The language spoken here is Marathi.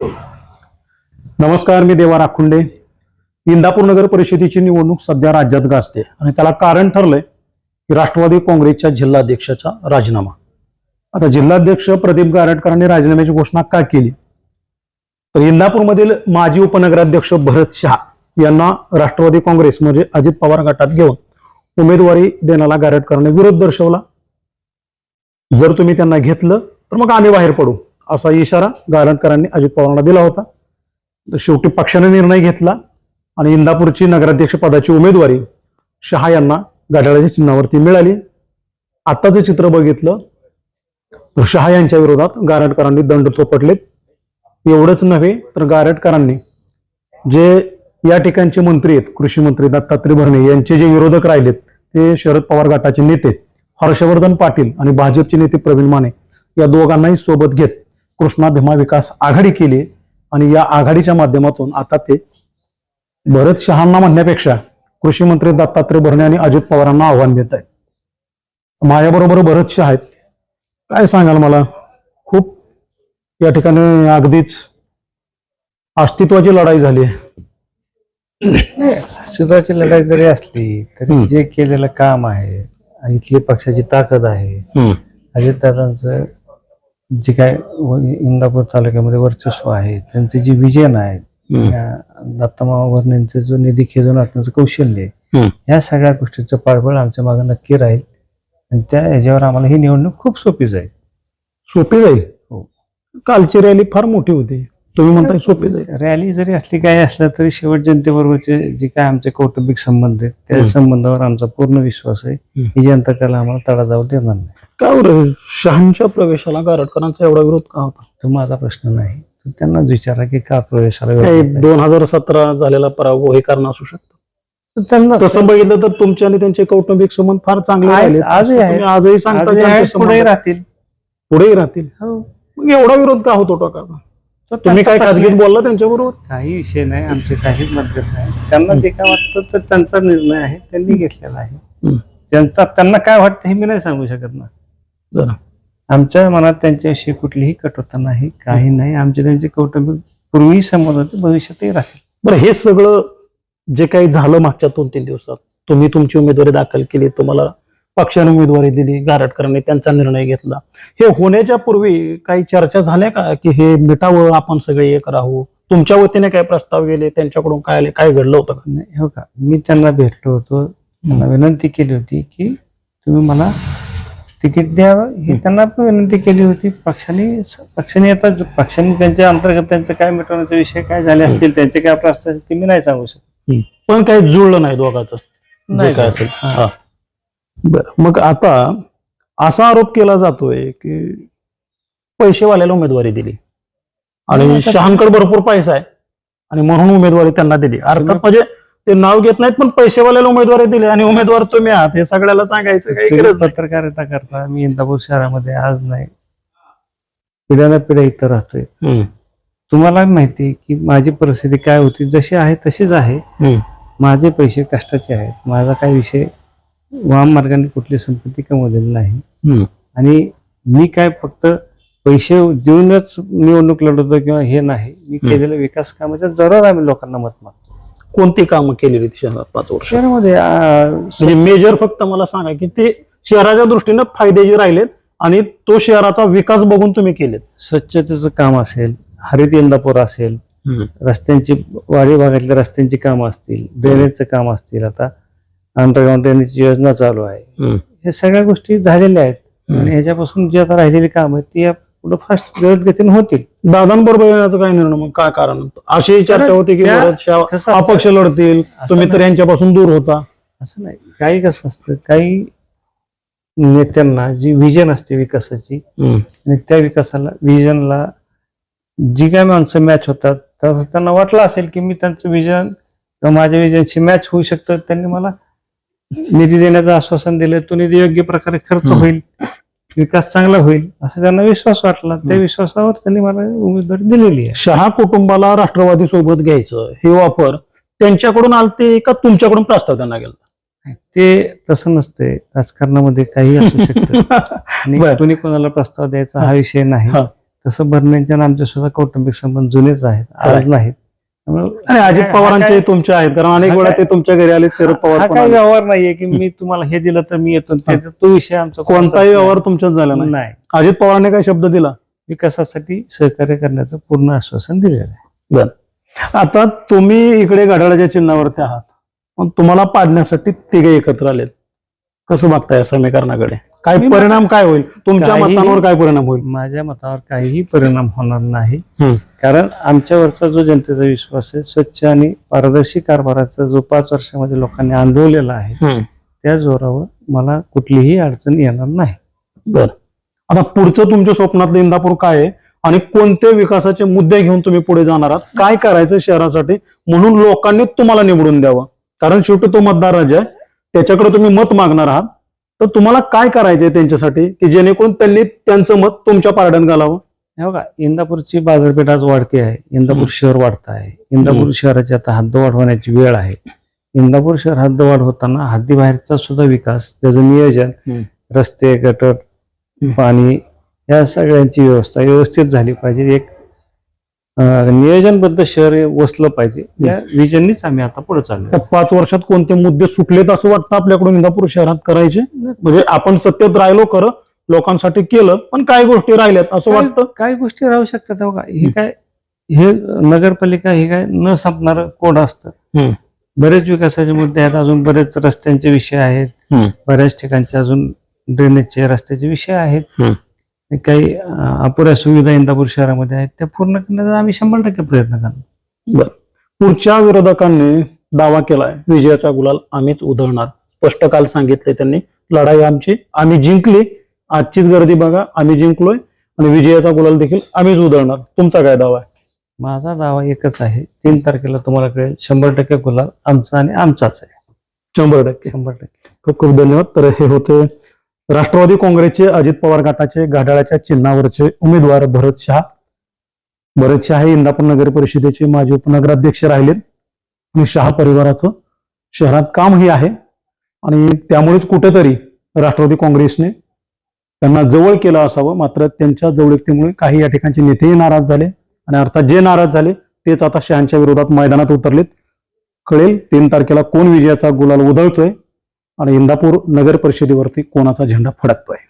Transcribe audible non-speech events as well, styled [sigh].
नमस्कार मी देवा राखुंडे. इंदापूर नगर परिषदेची निवडणूक सध्या राज्यात गाजते आणि त्याला कारण ठरलंय की राष्ट्रवादी काँग्रेसच्या जिल्हाध्यक्षाचा राजीनामा. आता जिल्हाध्यक्ष प्रदीप गारटकरांनी राजीनाम्याची घोषणा का केली? तर इंदापूरमधील माजी उपनगराध्यक्ष भरत शहा यांना राष्ट्रवादी काँग्रेस म्हणजे अजित पवार गटात घेऊन उमेदवारी देण्याला गारटकरांनी विरोध दर्शवला. जर तुम्ही त्यांना घेतलं तर मग आम्ही बाहेर पडू. असा इशारा गारटकरांनी अजित पवारांना दिला होता. तर शेवटी पक्षाने निर्णय घेतला आणि इंदापूरची नगराध्यक्ष पदाची उमेदवारी शहा यांना घड्याळाच्या चिन्हावरती मिळाली. आत्ताचं चित्र बघितलं तर शहा यांच्या विरोधात गारटकरांनी दंड थोपटलेत. एवढंच नव्हे तर गारटकरांनी जे या ठिकाणचे मंत्री आहेत कृषी मंत्री दत्तात्रय भरणे यांचे जे विरोधक राहिलेत ते शरद पवार गटाचे नेते हर्षवर्धन पाटील आणि भाजपचे नेते प्रवीण माने या दोघांनाही सोबत घेत कृष्णा भीमा विकास आघाडी केली आणि या आघाडीच्या माध्यमातून आता ते भरत शहांना म्हणण्यापेक्षा कृषी मंत्री दत्तात्रय भरणे आणि अजित पवारांना आव्हान देत आहेत. माझ्याबरोबर भरत शहा आहेत. काय सांगाल मला? खूप या ठिकाणी अगदीच अस्तित्वाची लढाई झाली आहे. सुधाची लढाई जरी असली तरी. जे केलेलं काम आहे इथली पक्षाची ताकद आहे. अजितदादांचं जे काय इंदापूर तालुक्यामध्ये वर्चस्व आहे त्यांचे जे विजन आहे दत्तमामा भरणेंचं जो निधी खेळून त्यांचं कौशल्य आहे. या सगळ्या गोष्टीचं पाठबळ आमच्या मागे नक्की राहील. आणि त्या ह्याच्यावर आम्हाला ही निवडणूक खूप सोपी जाईल. सोपी जाईल? हो. कालची रॅली फार मोठी होती. तुम्ही म्हणताय सोपी जाईल. रॅली जरी असली काय असलं तरी शेवट जनतेबरोबरचे जे काय आमचे कौटुंबिक संबंध आहेत त्या. संबंधावर आमचा पूर्ण विश्वास आहे. ही जनता त्याला आम्हाला तडा जाऊ देणार नाही. का बरं? शहांच्या प्रवेशाला गारटकरांचा एवढा विरोध का होता? तो माझा प्रश्न नाही. तो त्यांनाच विचारा की का प्रवेशाला विरोध आहे. दोन हजार सतरा झालेला पराभव हे कारण असू शकतं. तर त्यांना तसं बघितलं तर तुमचे आणि त्यांचे कौटुंबिक संबंध फार चांगले आहेत, आजही आहेत. आजही सांगता आजही आहेत, पुढेही राहतील. पुढेही राहतील. हो. मग एवढा विरोध का होतो तो तुम्ही काय प्रश्न बोलला त्यांच्याबरोबर. काही विषय नाही आमचे काहीच मतभेद नाही. त्यांना जे काय वाटतं तर त्यांचा निर्णय आहे त्यांनी घेतलेला आहे. त्यांचा त्यांना काय वाटतं हे मी नाही सांगू शकत ना. आमच्या मनात त्यांच्याविषयी कुठलीही कटोता नाही काही नाही. आमचे त्यांचे कौटुंबिक पूर्वी संबंध होते भविष्यातही राहतील. बरं हे सगळं जे काही झालं मागच्या दोन तीन दिवसात तुम्ही तुमची उमेदवारी दाखल केली तुम्हाला पक्षाने उमेदवारी दिली गारटकरांनी त्यांचा निर्णय घेतला. हे होण्याच्या पूर्वी काही चर्चा झाल्या का? की हे मिटावं आपण सगळे एक राहू? तुमच्या वतीने काय प्रस्ताव गेले? त्यांच्याकडून काय आले? काय घडलं होतं? का? नाही हो का मी त्यांना भेटलो होतो. त्यांना विनंती केली होती की तुम्ही मला तिकीट द्यावं. ही त्यांना पण विनंती केली होती. पक्षाने पक्षाने आता पक्षाने त्यांच्या अंतर्गत त्यांचं काय मिटवण्याचे विषय काय झाले असतील त्यांचे काय प्रश्न असतील ते मी नाही सांगू शकत. पण काही जुळलं नाही दोघांचं. नाही काय असेल. हा. बरं मग आता असा आरोप केला जातोय की पैसेवाल्याला उमेदवारी दिली. आणि शहांकडे भरपूर पैसा आहे. आणि म्हणून उमेदवारी त्यांना दिली. अर्थात म्हणजे ते नाव घेत नाहीत पण पैसेवाल्याला उमेदवारी दिली आणि उमेदवार तुम्ही आहात. हे सगळ्याला सांगायचं काही. पत्रकारिता करता मी इंदापूर शहरामध्ये आज नाही. पिढ्याना पिढ्या इथं राहतोय. तुम्हाला माहिती की माझी परिस्थिती काय होती? जशी आहे तशीच आहे. माझे पैसे कष्टाचे आहेत. माझा काही विषय वाम मार्गाने कुठली संपत्ती कमवलेली नाही. आणि मी काय फक्त पैसे देऊनच निवडणूक लढवतो किंवा हे नाही मी. केलेल्या विकास कामाच्या जरूर आम्ही लोकांना मत मागतो. कोणती कामं केलेली शहरात पाच वर्ष? शहरामध्ये म्हणजे मेजर फक्त मला सांगा की ते शहराच्या दृष्टीनं फायद्याचे राहिलेत आणि तो शहराचा विकास बघून तुम्ही केलेत. स्वच्छतेचं काम असेल हरित इंदापूर असेल रस्त्यांची वाडी भागातल्या रस्त्यांची कामं असतील ड्रेनेजचं काम असतील आता अंडरग्राऊंड ड्रेनेजची योजना चालू आहे. हे सगळ्या गोष्टी झालेल्या आहेत. आणि ह्याच्यापासून जी आता राहिलेली काम आहेत ती पुढे फास्ट गतीने होतील. दादांबरोबर येण्याचं काय निर्णय मग काय कारण? अशी चर्चा होती की? अपक्ष लढतील. तुम्ही तर. यांच्यापासून दूर होता. असं नाही. काही कसं असतं? काही नेत्यांना जी विजन असते विकासाची आणि त्या विकासाला विजनला जी काय माणसं मॅच होतात तर त्यांना वाटलं असेल की मी त्यांचं विजन किंवा माझ्या विजनशी मॅच होऊ शकतं. त्यांनी मला निधी देण्याचं आश्वासन दिलं तो निधी योग्य प्रकारे खर्च. होईल विकास चांगला होईल असा त्यांना विश्वास वाटला त्या. विश्वासावर त्यांनी मला उमेदवारी दिलेली आहे शहा कुटुंबाला राष्ट्रवादी सोबत घ्यायचं हे वापर त्यांच्याकडून आलते का तुमच्याकडून प्रस्ताव त्यांना गेला ते तसं नसते राजकारणामध्ये काही असू शकतं. [laughs] कोणी कोणाला प्रस्ताव द्यायचा हा विषय नाही. तसं भरण्यांच्या आणि आमच्या सुद्धा कौटुंबिक संबंध जुनेच आहेत आज. नाहीत आणि अजित पवारांचे तुमचे आहेत कारण अनेक वेळा ते तुमच्या घरी आले शरद पवार आले. व्यवहार नाहीये की मी तुम्हाला हे दिलं तर मी येतो. त्याचा तो विषय आमचा कोणताही व्यवहार तुमच्यात झाला नाही. अजित पवारांनी काय शब्द दिला? विकासासाठी सहकार्य करण्याचं पूर्ण आश्वासन दिलेलं आहे. आता तुम्ही इकडे घड्याळाच्या चिन्हावरती आहात. पण तुम्हाला पाडण्यासाठी तिघे एकत्र आलेत. कसं बघताय समीकरणाकडे? काय मी परिणाम काय होईल? तुमच्या काही- मतांवर काय परिणाम होईल? माझ्या मतावर काहीही परिणाम होणार नाही. हम्म. कारण आमच्यावरचा जो जनतेचा विश्वास आहे स्वच्छ आणि पारदर्शी कारभाराचा जो पाच वर्षामध्ये लोकांनी अनुभवलेला आहे त्या जोरावर मला कुठलीही अडचण येणार नाही. बर. आता पुढचं तुमच्या स्वप्नातलं इंदापूर काय आहे? आणि कोणते विकासाचे मुद्दे घेऊन तुम्ही पुढे जाणार आहात? काय करायचं शहरासाठी? म्हणून लोकांनी तुम्हाला निवडून द्यावं. कारण शेवटी तो मतदार राज्य आहे. त्याच्याकडे तुम्ही मत मागणार आहात. तर तुम्हाला काय करायचंय त्यांच्यासाठी की जेणेकरून त्यांनी त्यांचं मत तुमच्या पारड्यात घालावं हे बघा इंदापूरची बाजारपेठ आज वाढते आहे इंदापूर. शहर वाढत आहे इंदापूर. शहराची आता हद्दवाढ होण्याची वेळ आहे इंदापूर शहर हद्दवाढ होताना हद्दीबाहेरचा सुद्धा विकास त्याचं नियोजन. रस्ते गटर. पाणी या सगळ्यांची व्यवस्था व्यवस्थित झाली पाहिजे एक नियोजनबद्ध शहर हे वसलं पाहिजे. या विजननीच आम्ही आता पुढे चाललो पाच वर्षात कोणते मुद्दे सुटलेत असं वाटतं आपल्याकडून इंदापूर शहरात करायचे? म्हणजे आपण सत्तेत राहिलो खरं लोकांसाठी केलं पण काही गोष्टी राहिल्यात असं काय- वाटतं? काही गोष्टी राहू शकतात हो का? हे काय हे नगरपालिका हे काय न संपणार कोड असतं. बरेच विकासाचे मुद्दे आहेत अजून बरेच रस्त्यांचे विषय आहेत. बऱ्याच ठिकाणचे अजून ड्रेनेजचे रस्त्याचे विषय आहेत. काही अपुऱ्या सुविधा इंदापूर शहरामध्ये आहेत त्या पूर्ण करण्याचा आम्ही शंभर टक्के प्रयत्न करणार. पुढच्या विरोधकांनी दावा केलाय विजयाचा गुलाल आम्हीच उधळणार. स्पष्ट काल सांगितले त्यांनी लढाई आमची आम्ही जिंकली आजचीच गर्दी बघा आम्ही जिंकलोय आणि विजयाचा गुलाल देखील आम्हीच उधळणार. तुमचा काय दावा आहे? माझा दावा एकच आहे तीन तारखेला तुम्हाला कळेल शंभर टक्के गुलाल आमचा आणि आमचाच आहे. शंभर टक्के. शंभर टक्के. खूप खूप धन्यवाद. तर हे होते राष्ट्रवादी काँग्रेसचे अजित पवार गटाचे घड्याळाच्या चिन्हावरचे उमेदवार भरत शहा. भरत शहा हे इंदापूर नगर परिषदेचे माजी उपनगराध्यक्ष राहिलेत आणि शहा परिवाराचं शहरात कामही आहे. आणि त्यामुळेच कुठेतरी राष्ट्रवादी काँग्रेसने त्यांना जवळ केलं असावं. मात्र त्यांच्या जवळिकतेमुळे काही या ठिकाणचे नेतेही नाराज झाले. आणि अर्थात जे नाराज झाले तेच आता शहांच्या विरोधात मैदानात उतरलेत. कळेल तीन तारखेला कोण विजयाचा गुलाल उधळतोय. आणि इंदापूर नगर परिषदेवरती कोणाचा झेंडा फडकतोय?